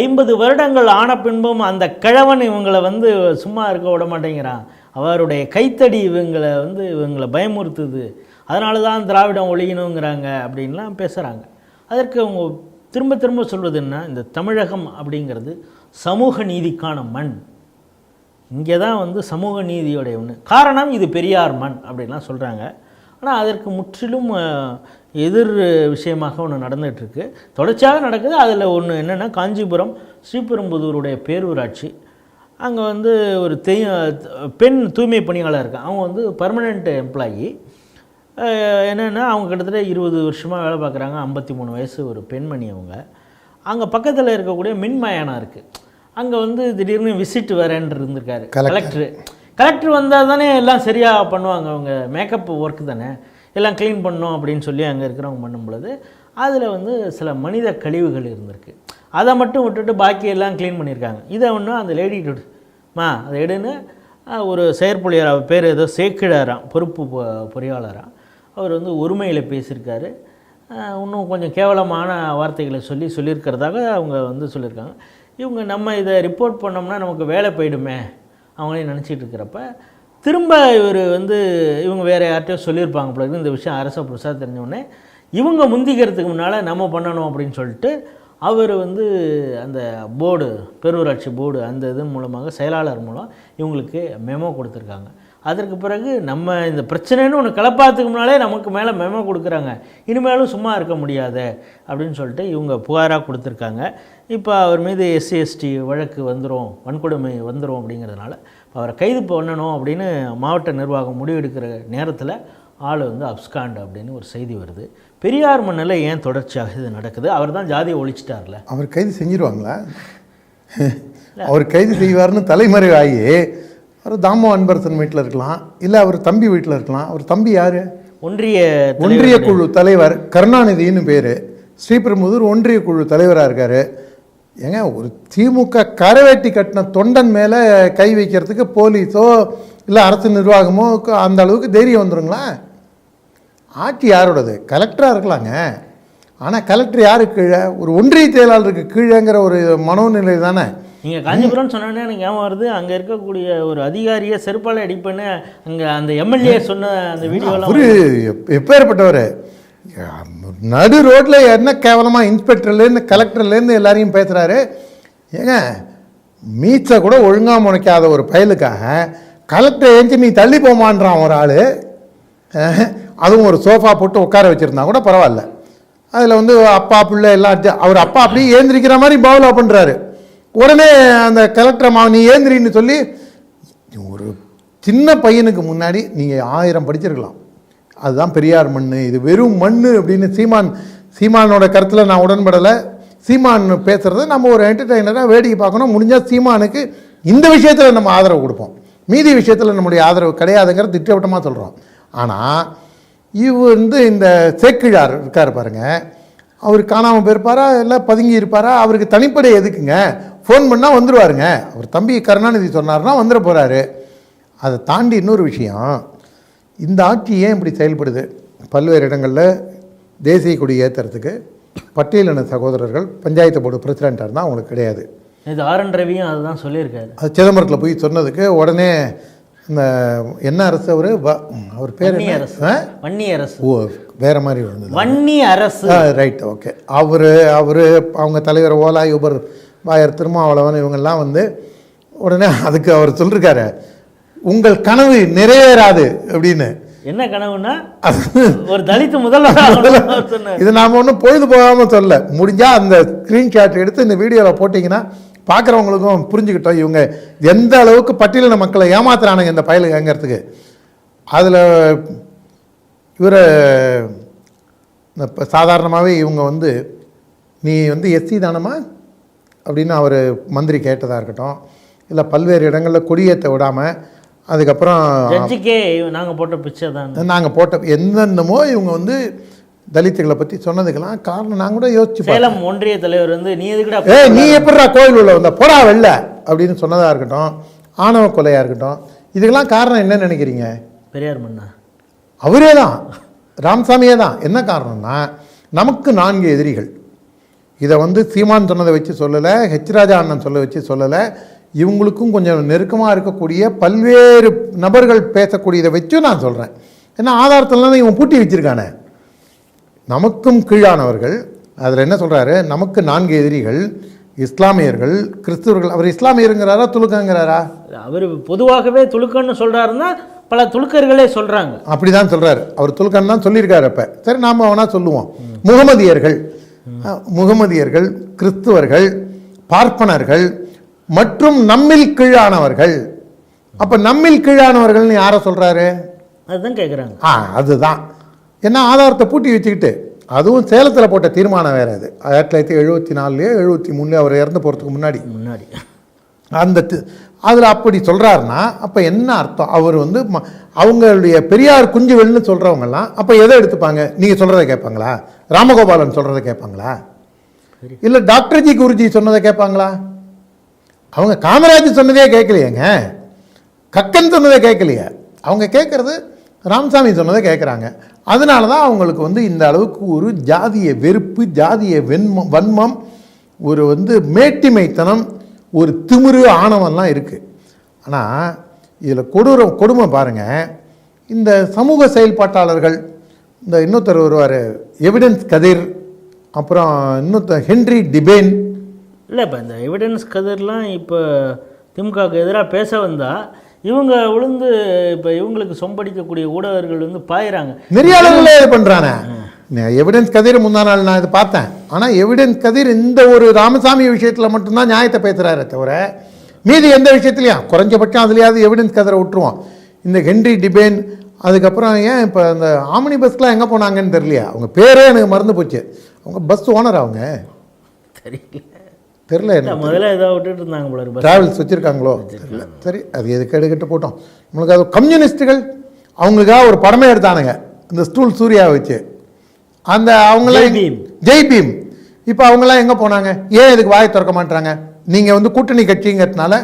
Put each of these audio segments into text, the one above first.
ஐம்பது வருடங்கள் ஆன பின்பும் அந்த கிழவன் இவங்களை வந்து சும்மா இருக்க விட மாட்டேங்கிறான். அவருடைய கைத்தடி இவங்களை வந்து இவங்களை பயமுறுத்துது. அதனால தான் திராவிடம் ஒழியணுங்கிறாங்க அப்படின்லாம் பேசுகிறாங்க அதற்கு அவங்க திரும்ப திரும்ப சொல்வது என்ன? இந்த தமிழகம் அப்படிங்கிறது சமூக நீதிக்கான மண். இங்கே தான் வந்து சமூக நீதியோடைய ஒன்று காரணம் இது பெரியார் மண் அப்படின்லாம் சொல்கிறாங்க ஆனால் அதற்கு முற்றிலும் எதிர் விஷயமாக ஒன்று நடந்துகிட்ருக்கு தொடர்ச்சியாக நடக்குது. அதில் ஒன்று என்னென்னா காஞ்சிபுரம் ஸ்ரீபெரும்புதூருடைய பேரூராட்சி. அங்கே வந்து ஒரு தெய் பெண் தூய்மை பணியாளர் இருக்காங்க அவங்க வந்து பர்மனெண்ட் எம்ப்ளாயி என்னென்னா அவங்க கிட்டத்தட்ட இருபது வருஷமாக வேலை பார்க்குறாங்க. ஐம்பத்தி மூணு வயசு ஒரு பெண்மணி அவங்க. அங்கே பக்கத்தில் இருக்கக்கூடிய மின்மயானம் இருக்குது அங்கே வந்து திடீர்னு விசிட் வரேன்னு இருந்திருக்காரு. கலெக்டர் கலெக்டர் வந்தால் தானே எல்லாம் சரியாக பண்ணுவாங்க அவங்க. மேக்கப் ஒர்க் தானே. எல்லாம் க்ளீன் பண்ணோம் அப்படின்னு சொல்லி அங்கே இருக்கிறவங்க பண்ணும் பொழுது அதில் வந்து சில மனித கழிவுகள் இருந்திருக்கு. அதை மட்டும் விட்டுட்டு பாக்கி எல்லாம் க்ளீன் பண்ணியிருக்காங்க. இதை ஒன்று அந்த லேடி மா அதை எடுன்னு ஒரு செயற்பொழியார் அவர் பேர் ஏதோ சேக்கிழாராம் பொறுப்பு பொ- அவர் வந்து ஒருமையில் பேசியிருக்காரு. இன்னும் கொஞ்சம் கேவலமான வார்த்தைகளை சொல்லி சொல்லியிருக்கிறதாக அவங்க வந்து சொல்லியிருக்காங்க. இவங்க நம்ம இதை ரிப்போர்ட் பண்ணோம்னா நமக்கு வேலை போயிடுமே. அவங்களே நினச்சிட்டு இருக்கிறப்ப திரும்ப இவர் வந்து இவங்க வேறு யார்கிட்டயோ சொல்லியிருப்பாங்க போல இந்த விஷயம் அரச புதுசாக தெரிஞ்சவுடனே இவங்க முந்திக்கிறதுக்கு முன்னால் நம்ம பண்ணணும் அப்படின்னு சொல்லிட்டு அவர் வந்து அந்த போர்டு பெருவராட்சி போர்டு அந்த இது மூலமாக செயலாளர் மூலம் இவங்களுக்கு மெமோ கொடுத்துருக்காங்க. அதற்கு பிறகு நம்ம இந்த பிரச்சனைன்னு ஒன்று கிளப்பாத்துக்கு முன்னாலே நமக்கு மேலே மெமோ கொடுக்குறாங்க. இனிமேலும் சும்மா இருக்க முடியாது அப்படின்னு சொல்லிட்டு இவங்க புகாராக கொடுத்துருக்காங்க. இப்போ அவர் மீது எஸ்சி எஸ்டி வழக்கு வந்துடும் வன்கொடுமை வந்துடும் அப்படிங்கிறதுனால அவரை கைது பண்ணணும் அப்படின்னு மாவட்ட நிர்வாகம் முடிவெடுக்கிற நேரத்தில் ஆள் வந்து அப்ஸ்காண்ட் அப்படின்னு ஒரு செய்தி வருது. பெரியார் மண்ணில் ஏன் தொடர்ச்சியாக இது நடக்குது? அவர் தான் ஜாதியை ஒழிச்சிட்டார்ல. அவர் கைது செஞ்சிருவாங்களா? அவர் கைது செய்வார்னு தலைமறை ஆகி அவர் தாமோ அன்பரசன் வீட்டில் இருக்கலாம் இல்லை அவர் தம்பி வீட்டில் இருக்கலாம். அவர் தம்பி யார்? ஒன்றிய ஒன்றிய குழு தலைவர் கருணாநிதினு பேர். ஸ்ரீபெரும்புதூர் ஒன்றிய குழு தலைவராக இருக்கார். ஏங்க ஒரு திமுக கரவேட்டி கட்டின தொண்டன் மேலே கை வைக்கிறதுக்கு போலீஸோ இல்லை அரசு நிர்வாகமோ அந்த அளவுக்கு தைரியம் வந்துருங்களா? ஆட்சி யாரோடது? கலெக்டராக இருக்கலாங்க. ஆனால் கலெக்டர் யாருக்கு கீழே? ஒரு ஒன்றிய செயலாளருக்கு கீழேங்கிற ஒரு மனோநிலை தானே. நீங்கள் காஞ்சிபுரம் சொன்னோன்னே எனக்கு ஞாபகம் வருது. அங்கே இருக்கக்கூடிய ஒரு அதிகாரியை செருப்பால் அடிப்பேன்னு அங்கே அந்த எம்எல்ஏ சொன்ன அந்த வீடியோலாம் எப்- எப்பேற்பட்டவர். நடு ரோட்ல என்ன கேவலமா இன்ஸ்பெக்டர்லேருந்து கலெக்டர்லேருந்து எல்லாரையும் பேசுறாரு. ஏங்க மீச்சை கூட ஒழுங்கா முனைக்காத ஒரு பயலுக்காக கலெக்டர் ஏஞ்சி நீ தள்ளி போமான்றான் ஒரு ஆள். அதுவும் ஒரு சோஃபா போட்டு உட்கார வச்சிருந்தா கூட பரவாயில்ல. அதில் வந்து அப்பா பிள்ளை எல்லாம் அவர் அப்பா அப்படியே ஏந்திரிக்கிற மாதிரி பாவலா பண்ணுறாரு உடனே அந்த கலெக்டர் மா நீ ஏந்திரின்னு சொல்லி ஒரு சின்ன பையனுக்கு முன்னாடி நீங்கள் ஆயிரம் படிச்சிருக்கலாம். அதுதான் பெரியார் மண் இது வெறும் மண் அப்படின்னு சீமான் சீமானோட கருத்தில் நான் உடன்படலை. சீமான் பேசுகிறத நம்ம ஒரு என்டர்டெய்னராக வேடிக்கை பார்க்கணும். முடிஞ்சால் சீமானுக்கு இந்த விஷயத்தில் நம்ம ஆதரவு கொடுப்போம். மீதி விஷயத்தில் நம்முடைய ஆதரவு கிடையாதுங்கிற திட்டவட்டமாக சொல்கிறோம் ஆனால் இவர் வந்து இந்த சேக்கிழார் இருக்கார் பாருங்க. அவர் காணாமல் போயிருப்பாரா? இல்லை பதுங்கி இருப்பாரா? அவருக்கு தனிப்படை எதுக்குங்க? ஃபோன் பண்ணால் வந்துருவாருங்க. அவர் தம்பி கருணாநிதி சொன்னார்னா வந்துட போகிறாரு அதை தாண்டி இன்னொரு விஷயம். இந்த ஆட்சி ஏன் இப்படி செயல்படுது? பல்வேறு இடங்களில் தேசிய கொடி ஏற்றுறதுக்கு பட்டியலின சகோதரர்கள் பஞ்சாயத்து போர்டு பிரசிடெண்ட்டாக இருந்தால் அவங்களுக்கு கிடையாது. இது ஆர் என் ரவியும் அதுதான் சொல்லியிருக்காரு. அது சிதம்பரத்தில் போய் சொன்னதுக்கு உடனே இந்த என்ன அரசு அவர் அவர் பேர் அரசு? வன்னி அரசு. ஓ வேற மாதிரி வந்தது. வன்னி அரசு. ரைட் ஓகே அவர் அவர் அவங்க தலைவர் ஓலா யூபர் பாயர் திருமாவளவன் இவங்கெல்லாம் வந்து உடனே அதுக்கு அவர் சொல்லிருக்காரு உங்கள் கனவு நிறைவேறாது அப்படின்னு. என்ன கனவுன்னா? ஒரு தலித் முதல்வர் இது நாம் ஒன்றும் பொழுது போகாமல் சொல்ல. முடிஞ்சால் அந்த ஸ்க்ரீன்ஷாட் எடுத்து இந்த வீடியோவில் போட்டிங்கன்னா பார்க்குறவங்களுக்கும் புரிஞ்சுக்கிட்டோம் இவங்க எந்த அளவுக்கு பட்டியலின மக்களை ஏமாத்துறானுங்க இந்த பயலுங்கிறதுக்கு. அதில் இவரை இப்போ சாதாரணமாகவே இவங்க வந்து நீ வந்து எஸ்சி தானமா அப்படின்னு அவர் மந்திரி கேட்டதாக இருக்கட்டும் இல்லை பல்வேறு இடங்களில் கொடியேற்ற விடாமல் அதுக்கப்புறம் ஜட்ஜுக்கே நாங்க போட்ட பிச்சை தான். நாங்கள் போட்ட என்னென்னமோ இவங்க வந்து தலித்துகளை பற்றி சொன்னதுக்கெல்லாம் காரணம். நான் கூட யோசிச்சு. சேலம் ஒன்றிய தலைவர் வந்து நீ எதுக்குடா ஏய் நீ எப்படிடா கோயில் உள்ள வந்த? போடா வெளில அப்படின்னு சொன்னதாக இருக்கட்டும் ஆணவ கொலையாக இருக்கட்டும் இதுக்கெல்லாம் காரணம் என்ன நினைக்கிறீங்க? பெரியார் மண்ணா அவரே தான். ராமசாமியே தான். என்ன காரணம்னா நமக்கு நான்கு எதிரிகள். இதை வந்து சீமான் சொன்னதை வச்சு சொல்லலை ஹெச் ராஜா அண்ணன் சொல்ல வச்சு சொல்லலை. இவங்களுக்கும் கொஞ்சம் நெருக்கமாக இருக்கக்கூடிய பல்வேறு நபர்கள் பேசக்கூடியதை வச்சும் நான் சொல்கிறேன் ஏன்னா ஆதாரத்திலாம் இவன் பூட்டி வச்சிருக்கானே. நமக்கும் கீழானவர்கள் அதில் என்ன சொல்கிறாரு நமக்கு நான்கு எதிரிகள் இஸ்லாமியர்கள் கிறிஸ்துவர்கள். அவர் இஸ்லாமியருங்கிறாரா துலுக்கங்கிறாரா? அவர் பொதுவாகவே துலுக்கன்னு சொல்கிறாருன்னா பல துலுக்கர்களே சொல்கிறாங்க அப்படி தான் சொல்கிறார் அவர் துலுக்கன் தான் சொல்லியிருக்காரு அப்போ. சரி நாம் அவனா சொல்லுவோம். முகமதியர்கள் முகமதியர்கள் கிறிஸ்துவர்கள் பார்ப்பனர்கள் மற்றும் நம்மில் கீழானவர்கள். அப்போ நம்மில் கீழானவர்கள்னு யாரை சொல்கிறாரு அதுதான் கேட்குறாங்க ஆ அதுதான். என்ன ஆதாரத்தை பூட்டி வச்சுக்கிட்டு அதுவும் சேலத்தில் போட்ட தீர்மானம் வேறு அது. ஆயிரத்தி தொள்ளாயிரத்தி எழுபத்தி நாலுலேயோ எழுபத்தி மூணுலேயோ அவர் இறந்து போகிறதுக்கு முன்னாடி. முன்னாடி. அந்த அதில் அப்படி சொல்கிறாருன்னா அப்போ என்ன அர்த்தம்? அவர் வந்து ம- அவங்களுடைய பெரியார் குஞ்சுகள்னு சொல்கிறவங்கலாம் அப்போ எதை எடுத்துப்பாங்க? நீங்கள் சொல்கிறத கேட்பாங்களா? ராமகோபாலன் சொல்கிறத கேட்பாங்களா? இல்லை டாக்டர் ஜி குருஜி சொன்னதை கேட்பாங்களா? அவங்க காமராஜ் சொன்னதே கேட்கலையேங்க. கக்கன் சொன்னதை கேட்கலையே. அவங்க கேட்குறது ராமசாமி சொன்னதை கேட்குறாங்க. அதனால தான் அவங்களுக்கு வந்து இந்த அளவுக்கு ஒரு ஜாதிய வெறுப்பு ஜாதிய வெண்மம் வன்மம் ஒரு வந்து மேட்டிமைத்தனம் ஒரு திமிரு ஆணவம்லாம் இருக்குது ஆனால் இதில் கொடூரம் கொடுமை பாருங்கள் இந்த சமூக செயல்பாட்டாளர்கள் இந்த இன்னொருத்தர் வருவார் எவிடன்ஸ் கதிர் அப்புறம் இன்னொருத்தர் ஹென்றி டிபேன். இல்லை இப்போ இந்த எவிடன்ஸ் கதிர்லாம் இப்போ திமுகவுக்கு எதிராக பேச வந்தால் இவங்க விழுந்து இப்போ இவங்களுக்கு சொம்படிக்கக்கூடிய ஊடகர்கள் வந்து பாயிறாங்க. நெறியாளர்களே இது பண்ணுறானே எவிடன்ஸ் கதிர் முந்தா நாள் நான் இது பார்த்தேன். ஆனால் எவிடன்ஸ் கதிர் இந்த ஒரு ராமசாமி விஷயத்தில் மட்டும்தான் நியாயத்தை பேசுகிறாரே தவிர மீதி எந்த விஷயத்துலையும் குறைஞ்சபட்சம் அதுலேயாவது எவிடன்ஸ் கதிரை விட்டுருவோம் இந்த ஹென்றி டிபேன் அதுக்கப்புறம் ஏன் இப்போ அந்த ஆமனி பஸ்லாம் எங்கே போனாங்கன்னு தெரியலையா? அவங்க பேரே எனக்கு மறந்து போச்சு. அவங்க பஸ் ஓனர் அவங்க? தெரியல. தெரில எனக்கு. முதல்ல ஏதோ விட்டுட்டு இருந்தாங்க போல இருக்கு. டிராவல்ஸ் வச்சுருக்காங்களோ? தெரியல. சரி அது எதுக்கு எடுக்கிட்டு போட்டோம்? நம்மளுக்கு அது கம்யூனிஸ்ட்டுகள் அவங்களுக்காக ஒரு படமே எடுத்தானுங்க. இந்த ஸ்டூல் சூர்யா வச்சு. அந்த அவங்களாம் ஜெய் பீம். இப்போ அவங்களாம் எங்கே போனாங்க? ஏன் இதுக்கு வாயை திறக்க மாட்டாங்க நீங்கள் வந்து கூட்டணி கட்சிங்கிறதுனால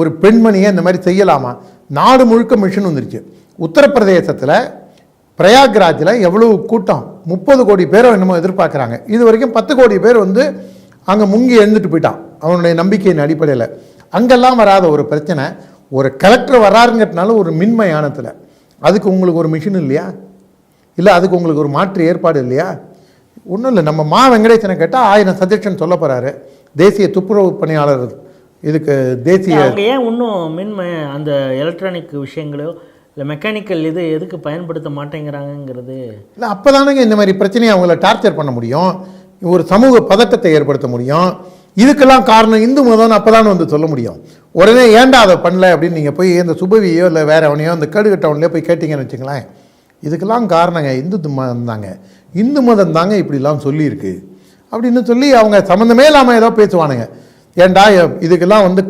ஒரு பெண்மணியை இந்த மாதிரி செய்யலாமா? நாடு முழுக்க மிஷின் வந்துருச்சு. உத்தரப்பிரதேசத்தில் பிரயாக்ராஜில் எவ்வளவு கூட்டம்? முப்பது கோடி பேரை என்னமோ எதிர்பார்க்குறாங்க. இது வரைக்கும் பத்து கோடி பேர் வந்து அங்கே முங்கி எழுந்துட்டு போயிட்டான். அவனுடைய நம்பிக்கையின் அடிப்படையில். அங்கெல்லாம் வராத ஒரு பிரச்சனை. ஒரு கலெக்டர் வராருங்கிறதுனால ஒரு மின்ம யானத்தில் அதுக்கு உங்களுக்கு ஒரு மிஷின் இல்லையா? இல்லை அதுக்கு உங்களுக்கு ஒரு மாற்று ஏற்பாடு இல்லையா? ஒன்றும் இல்லை நம்ம மா வெங்கடேசனை கேட்டால் ஆயிரம் சஜஷன் சொல்ல போகிறாரு தேசிய துப்புரவு பணியாளர் இதுக்கு தேசிய ஏன் இன்னும் மின்ம அந்த எலக்ட்ரானிக் விஷயங்களோ இல்லை மெக்கானிக்கல் இது எதுக்கு பயன்படுத்த மாட்டேங்கிறாங்கங்கிறது. இல்லை அப்போ தானேங்க இந்த மாதிரி பிரச்சனையை அவங்கள டார்ச்சர் பண்ண முடியும். ஒரு சமூக பதட்டத்தை ஏற்படுத்த முடியும். இதுக்கெல்லாம் காரணம் இந்து மதம்னு அப்போ வந்து சொல்ல முடியும். உடனே ஏன்டா அதை பண்ணல அப்படின்னு நீங்கள் போய் இந்த சுபவியோ இல்லை வேற அவனையோ இந்த கேடுக டவுன்லேயோ போய் கேட்டிங்கன்னு வச்சுங்களேன் இதுக்கெல்லாம் காரணங்க. இந்து மதம் தாங்க இந்து மதம் தாங்க இப்படிலாம் சொல்லியிருக்கு. அப்படின்னு சொல்லி அவங்க சம்மந்தமே இல்லாமல் ஏதோ பேசுவானுங்க. ஏன்டா இதுக்கெல்லாம் வந்து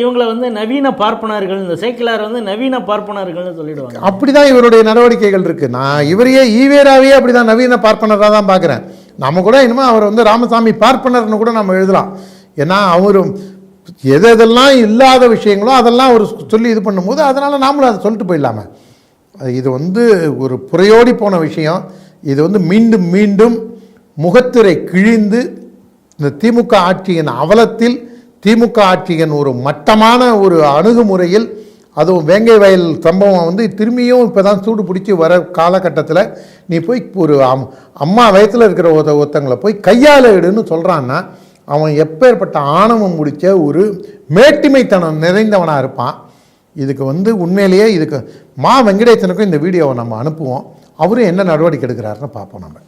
இவங்கள வந்து நவீன பார்ப்பனர்கள் இந்த சைக்கிளார் வந்து நவீன பார்ப்பனர்கள்னு சொல்லிடுவாங்க. அப்படிதான் இவருடைய நடவடிக்கைகள் இருக்கு. நான் இவரையே ஈவேராவே அப்படிதான் நவீன பார்ப்பனராக தான் பார்க்குறேன். நம்ம கூட இனிமே அவர் வந்து ராமசாமி பார்ப்பனர்னு கூட நம்ம எழுதலாம். ஏன்னா அவரும் எது எதெல்லாம் இல்லாத விஷயங்களோ அதெல்லாம் அவர் சொல்லி இது பண்ணும்போது அதனால் நாமளும் அதை சொல்லிட்டு போயிடலாமே. இது வந்து ஒரு புறையோடி போன விஷயம். இது வந்து மீண்டும் மீண்டும் முகத்திரை கிழிந்து இந்த திமுக ஆட்சியின் அவலத்தில் திமுக ஆட்சியின் ஒரு மட்டமான ஒரு அணுகுமுறையில் அதுவும் வேங்கை வயல் சம்பவம் வந்து திரும்பியும் இப்போ தான் சூடு பிடிச்சி வர காலகட்டத்தில் நீ போய் ஒரு அம் அம்மா வயத்தில் இருக்கிற ஒருத்த ஒருத்தங்களை போய் கையால் இடுன்னு சொல்கிறான்னா அவன் எப்பேற்பட்ட ஆணவம் முடித்த ஒரு மேட்டிமைத்தனம் நிறைந்தவனாக இருப்பான். இதுக்கு வந்து உண்மையிலேயே இதுக்கு மா வெங்கடேசனுக்கும் இந்த வீடியோவை நம்ம அனுப்புவோம். அவரும் என்ன நடவடிக்கை எடுக்கிறாருன்னு பார்ப்போம் நம்ம.